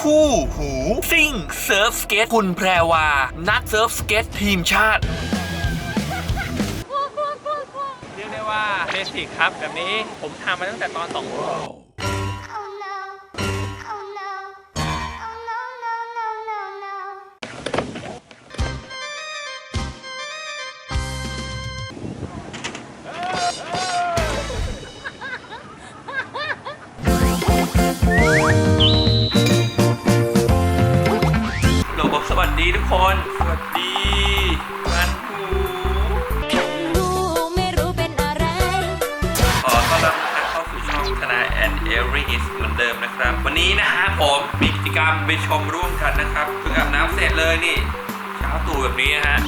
คู่หูซิ่งเซิร์ฟสเก็ตคุณแพรวา นักเซิร์ฟสเก็ตทีมชาติ เรียกได้ว่าเบสิกครับ แบบนี้ผมทำมาตั้งแต่ตอน2ขวบามไปชมร่วมกันนะครับเพิ่งอาบน้ำเสร็จเลยนี่เช้าตู่แบบนี้ฮะ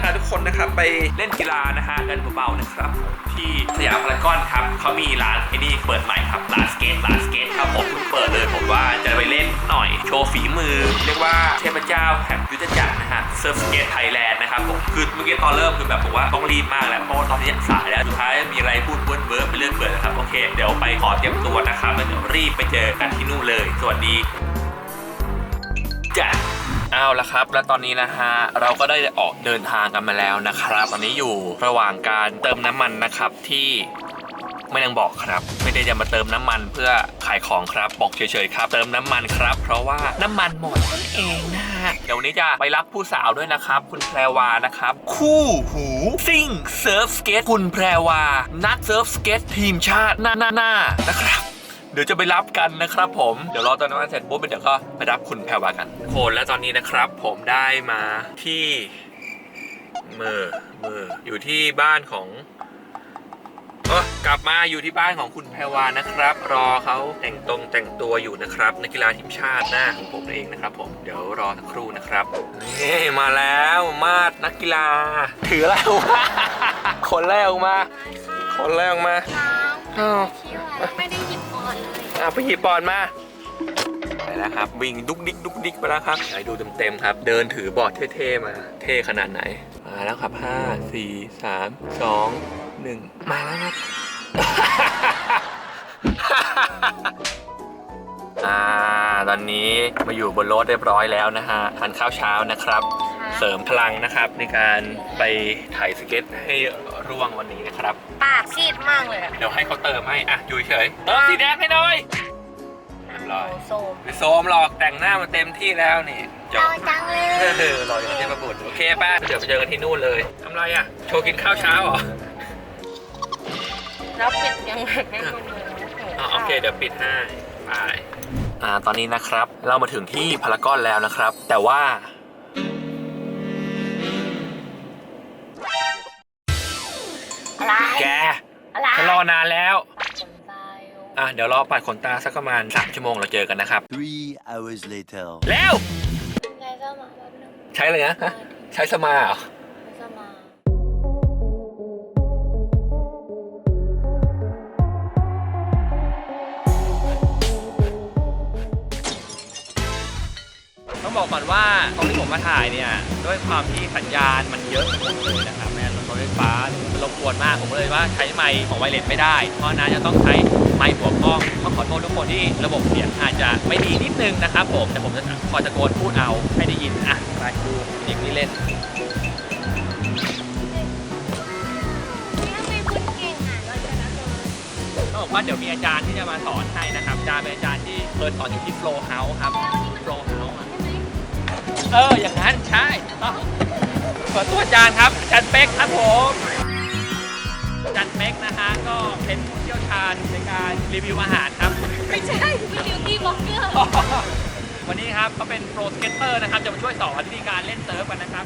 พาทุกคนนะครับไปเล่นกีฬานะฮะกันเบาๆนะครับผม ที่สยามพารากอนครับเขามีร้านไอ้นี่เปิดใหม่ครับร้านสเก็ตร้านสเก็ตครับผมเพิ่งเปิดเลยผมว่าจะไปเล่นหน่อยโชว์ฝีมือ เรียกว่าเทพเจ้าแห่งยุทธจักรนะฮะเซิร์ฟสเก็ตไทยแลนด์นะครับผมคือเมื่อกี้ตอนเริ่มคือแบบบอกว่าต้องรีบมากแล้วเพราะว่าตอนนี้สายแล้วสุดท้ายมีอะไรพูดเวิร์นเวิร์ไปเรื่อยเปื่อยนะครับโอเคเดี๋ยวไปขอเตรียมตัวนะครับแล้วเดี๋ยวรีบไปเจอกันที่นู่นเลย สวัสดีจ้ะ เอาละครับ และตอนนี้นะฮะเราก็ได้ออกเดินทางกันมาแล้วนะครับ ตอนนี้อยู่ระหว่างการเติมน้ำมันนะครับที่ไม่ต้องบอกครับ ไม่ได้จะมาเติมน้ำมันเพื่อขายของครับบอกเฉยๆครับ เติมน้ำมันครับ เพราะว่าน้ำมันหมดนั่นเองนะฮะเดี๋ยววันนี้จะไปรับผู้สาวด้วยนะครับ คุณแพรวานะครับ คู่หูซิ่งเซิร์ฟสเก็ตคุณแพรวา นักเซิร์ฟสเก็ตทีมชาติหน้าหน้าหน้านะครับ ดี๋ยวจะไปรับกันนะครับผม เดี๋ยวรอตอนนั้นเสร็จปุ๊บเดี๋ยวก็ไปรับคุณแพรวากันโคนและตอนนี้นะครับ ผมได้มาที่เมอร์เมอร์อยู่ที่บ้านของเออกลับมาอยู่ที่บ้านของคุณแพรวานะครับ รอเขาแต่งตรงแต่งตัวอยู่นะครับนักกีฬาทีมชาติหน้าของผมเองนะครับ ผมเดี๋ยวรอสักครู่นะครับนี่มาแล้วมาดนักกีฬา ถืออะไรออกมาคนแรกออกมาคนแรกออกมาอ้าไม่ได้ยิน อะไปหยิบปอนมาไปแล้วครับ วิ่งดุกดิกดุกดิกไปแล้วครับไหนดูเต็มๆครับ เดินถือบอร์ดเท่ๆมา เท่ขนาดไหน มาแล้วครับ 5 4 3 2 1 มาแล้วครับ อ่า ตอนนี้มาอยู่บนรถเรียบร้อยแล้วนะฮะทานข้าวเช้านะครับ เสริมพลังนะครับ ในการไปถ่ายสเก็ตให้ร่วงวันนี้นะครับ ปากซีดมากเลยอะเดี๋ยวให้เขาเติมให้ อะอยู่เฉยๆเติมสีแดงให้หน่อยเรียบร้อย โซมไปโซมหรอกแต่งหน้ามาเต็มที่แล้วนี่จบเอาจังเลยเออรออย่างเทพบุตรโอเคป้าเดี๋ยวไปเจอกันที่นู่นเลยทำไรอะ โชว์กินข้าวเช้าเหรอแล้วปิดยังไงให้คุณดูอ๋อโอเคเดี๋ยวปิดให้ไปอ่าตอนนี้นะครับ เรามาถึงที่พารากอนแล้วนะครับ แต่ว่าอะไรแกอะไรฉันรอนานแล้วคนตาย อะเดี๋ยวรอปัดขนตาสักประมาณ 3 ชั่วโมงเราเจอกันนะครับ Three hours later. แล้วไงเจ้ามาแป๊บนึงใช้เลยนะฮะใช้สมาเหรอเจ้ามา ต้องบอกก่อนว่าตรงที่ผมมาถ่ายเนี่ย ด้วยความที่สัญญาณมันเยอะหมดเลยนะครับแม้รถ ไฟฟ้ามันรบกวนมากผมเลยว่าใช้ไมค์ของไวเลสไม่ได้ เพราะนั้นจะต้องใช้ไมค์หัวกล้องต้องขอโทษทุกคนที่ระบบเสียงอาจจะไม่ดีนิดนึงนะครับผมแต่ผมจะคอยตะโกนพูดเอาให้ได้ยินอะไปดูเด็กนี่เล่นก่งอะเราจะนะเธอต้องบอกว่าเดี๋ยวมีอาจารย์ที่จะมาสอนให้นะครับอาจารย์เป็นอาจารย์ที่เคยสอนอยู่ที่ Flow House ครับ Flow House เอออย่างนั้นใช่ต้อง ขอตัวอาจารย์ครับอาจารย์เป๊กครับผมอาจารย์เป๊กนะฮะก็เป็นผู้เชี่ยวชาญในการรีวิวอาหารครับ ไม่ใช่เป็นบิวตี้บล็อกเกอร์วันนี้ครับเขาเป็นโปรสเก็ตเตอร์นะครับ จะมาช่วยสอนวิธีการเล่นเซิร์ฟกันนะครับ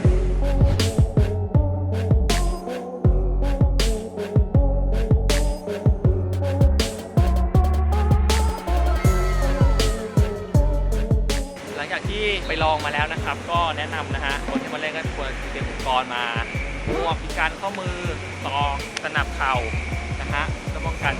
ที่ไปลองมาแล้วนะครับ ก็แนะนำนะฮะคนที่มาเล่นก็ควรเตรียมอุปกรณ์มาหมวกมีการข้อมือตอกสนับเข่านะฮะเพื่อป้องกัน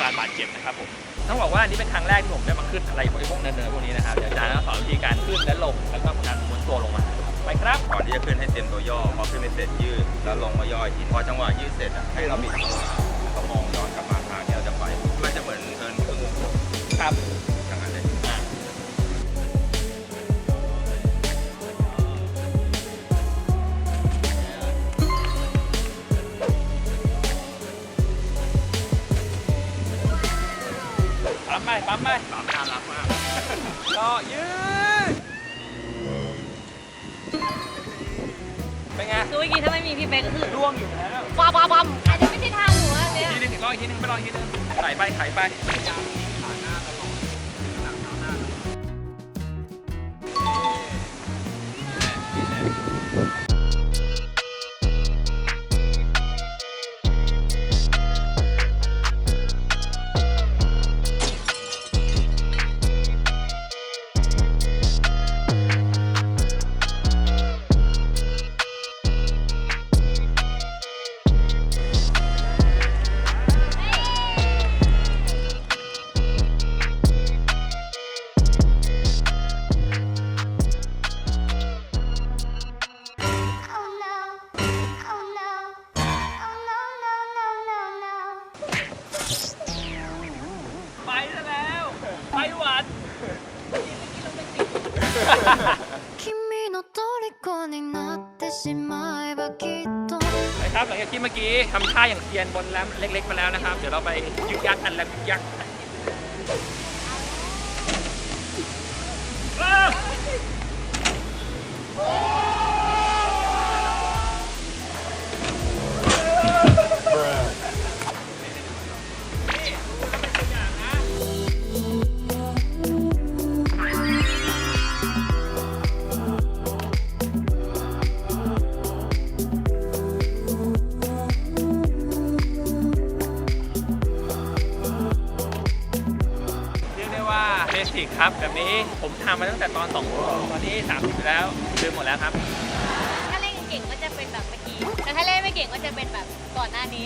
การบาดเจ็บนะครับผมต้องบอกว่านนี้เป็นครั้งแรกที่ผมได้มาขึ้นอะไรพวกเนินๆพวกนี้นะครับเดี๋ยวอาจารย์จะสอนวิธีการขึ้นและลงแล้วก็การม้วนตัวลงมาไปครับก่อนที่จะขึ้นให้เต็มตัวย่อพอขึ้นไปเสร็จยืดแล้วลงมาย่ออีกทีพอจังหวะยืดเสร็จอะให้เราบิด ปั๊มไปปั๊มไปปั๊มน่ารักมากก็ยืดเป็นไงคือเมื่อกี้ถ้าไม่มีพี่เป๊กก็คือร่วงอยู่แล้วว้าวว้าวว้าวอาจจะไม่ใช่ทางหนูอะเนี่ยทีนึงรออีกทีนึงไปรออีกทีนึงไถไปไถไปไป นะครับ หลังจากที่เมื่อกี้ทำท่าอย่างเทียนบนแรมเล็กๆมาแล้วนะครับ เดี๋ยวเราไปยึกยักษ์อันแรมยึกยัก ผมทำมาตั้งแต่ตอน2ขวบตอนนี้30แล้วลืมหมดแล้วครับ ถ้าเล่นเก่งก็จะเป็นแบบเมื่อกี้ แต่ถ้าเล่นไม่เก่งก็จะเป็นแบบก่อนหน้านี้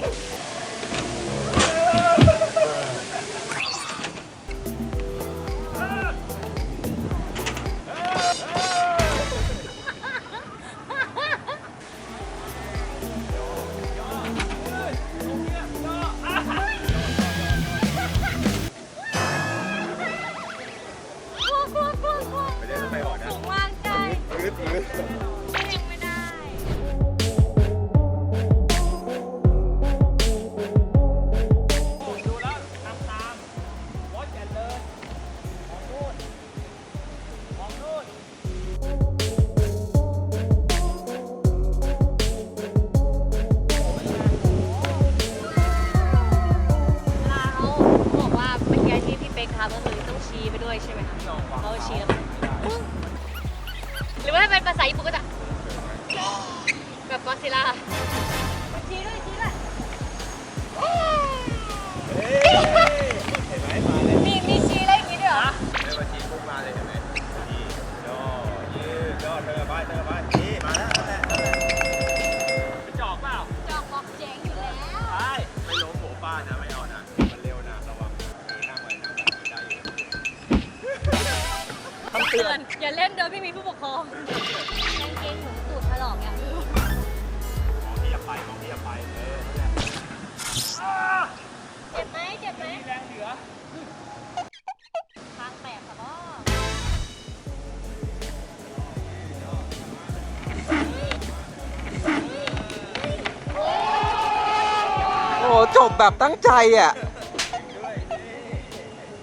แบบตั้งใจอะ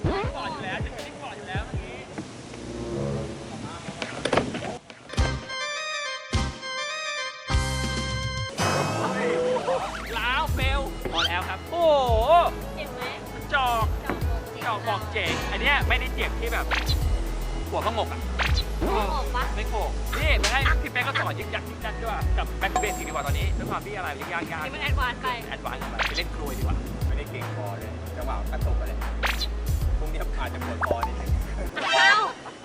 ล้วจอนอยู่แล้วเมื่อกี้ล้าวเฟลพอแล้วครับ โอ้โหเจ็บไหมจอกจอกบอกเจ๋งจอกบอกเจ๋งอันเนี้ยไม่ได้เจ็บที่แบบหัวขมกอะ ว่าตอนนี้ด้วยความที่อะไรยากยากนี่มันแอดวานซ์ไป แอดวานซ์กันไปไปเล่นกลวยดีกว่าไม่ได้เก่งพอเลยจังหวะกระตุกไปเลยพรุ่งนี้อาจจะปวดคอนิดนึงเอ้า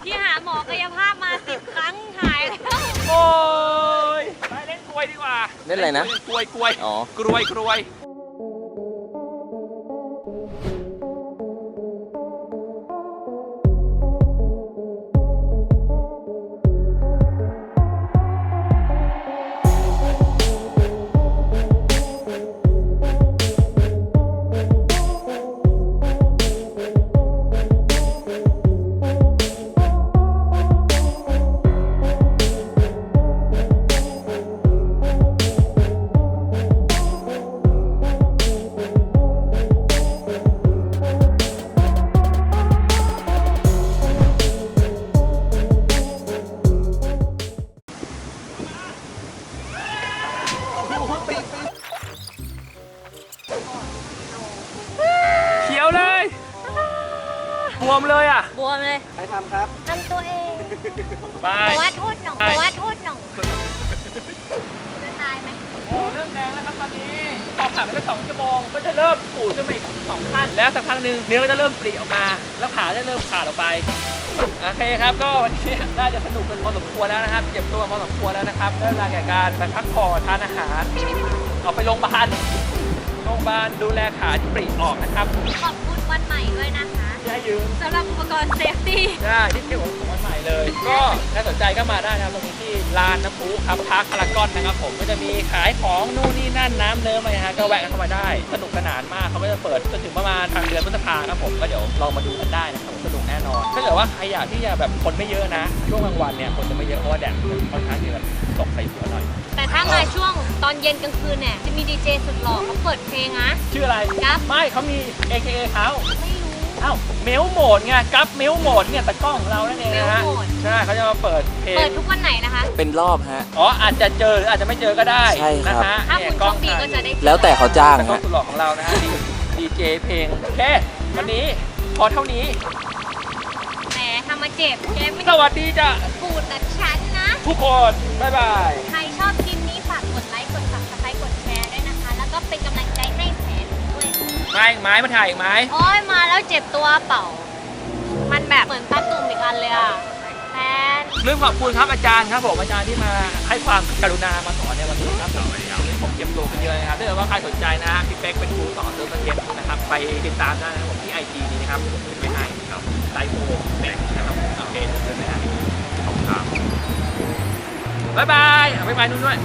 ที่หาหมอกายภาพมาสิบครั้งหายแล้วโอ้ยไปเล่นกลวยดีกว่าเล่นอะไรนะ กลวยกลวยอ๋อกลวยกลวย ไปประวัดอุดหน่องไปประวัดอุดหน่องจะตายไหมโอ้เริ่มแดงแล้วครับตอนนี้พอผ่านไปได้สองชั่วโมงก็จะเริ่มปูดขึ้นมาอีกสองขั้นแล้วสักพักหนึ่งเนื้อก็จะเริ่มปริออกมา แล้วขาจะเริ่มขาดออกไปโอเคครับก็วันนี้น่าจะสนุกกันพอสมควรแล้วนะครับเจ็บตัวพอสมควรแล้วนะครับได้เวลาแก่การไปพักผ่อนทานอาหาร เอาไปโรงพยาบาลโรงพยาบาลดูแลขาที่ปริออกนะครับขอบคุณวันใหม่ด้วยนะคะที่ให้ยืมสำหรับอุปกรณ์เซฟตี้ได้ที่เกี่ยวกับของวันใหม่เลย ก็ถ้าสนใจก็มาได้นะครับตรงนี้ที่ลานน้ำพุครับพักพารากอนนะครับผมก็จะมีขายของนู่นนี่นั่นน้ำเนิ้มอะไรฮะก็แวะกันเข้ามาได้ สนุกสนานมากเขาก็จะเปิดจนถึงประมาณทางเดือนพฤษภาครับผมก็เดี๋ยวลองมาดูกันได้นะครับสนุกแน่นอน ถ้าเกิดว่าใครอยากที่จะแบบคนไม่เยอะนะ ช่วงกลางวันเนี่ยคนจะไม่เยอะเพราะว่าแดดมันค่อนข้างที่จะต อนเย็นกลางคืนเนี่ยจะมีดีเจสุดหล่อเขาเปิดเพลงนะ ชื่ออะไรครับไม่เขามี AKA เขาไม่รู้ อ้าวเมลโหมดไงกัฟเมลโหมดเนี่ยตะกล้องของเรานั่นเองนะฮะ Mail mode ใช่เขาจะมาเปิดเพลง เปิดทุกวันไหนนะคะ เป็นรอบฮะ อ๋ออาจจะเจอหรืออาจจะไม่เจอก็ได้ใช่ครับ นะฮะถ้าเนี่คุยณโชคดีก็จะได้จอแล้วแต่เขาจ้างแต่กล้องฮะ สุดหล่อของเรานะฮะดีเจเพลงโอเควันนี้พอเท่านี้ แหมทำมาเจ็บแกไม่สวัสดีจ้ะปูดแต่ฉันนะ ทุกคน บ๊ายบาย ใครชอบ เป็นกำลังใจให้แผนด้วยมาอีกไหม้มาถ่ายอีกไหมโอ้ยมาแล้วเจ็บตัวเปล่า มันแบบเหมือนตาตุ่มอีกอันเลยอะแฟนลืมขอบคุณครับอาจารย์ครับผมอาจารย์ที่มาให้ความกรุณามาสอนในวันนี้ครับผมผมเก็บตัวกันเยอะนะครับถ้าเกิดว่าใครสนใจนะฮะพี่เป๊กเป็นครูสอนเรื่องสเก็ตนะครับไปติดตามได้นะครับผมที่ไอจีนี้นะครับผมขึ้นไปให้ครับไลโฟเป๊กนะครับโอเคเดินไปหาขอบคุณครับบ๊ายบายเอาบ๊ายบายนุ่นด้วย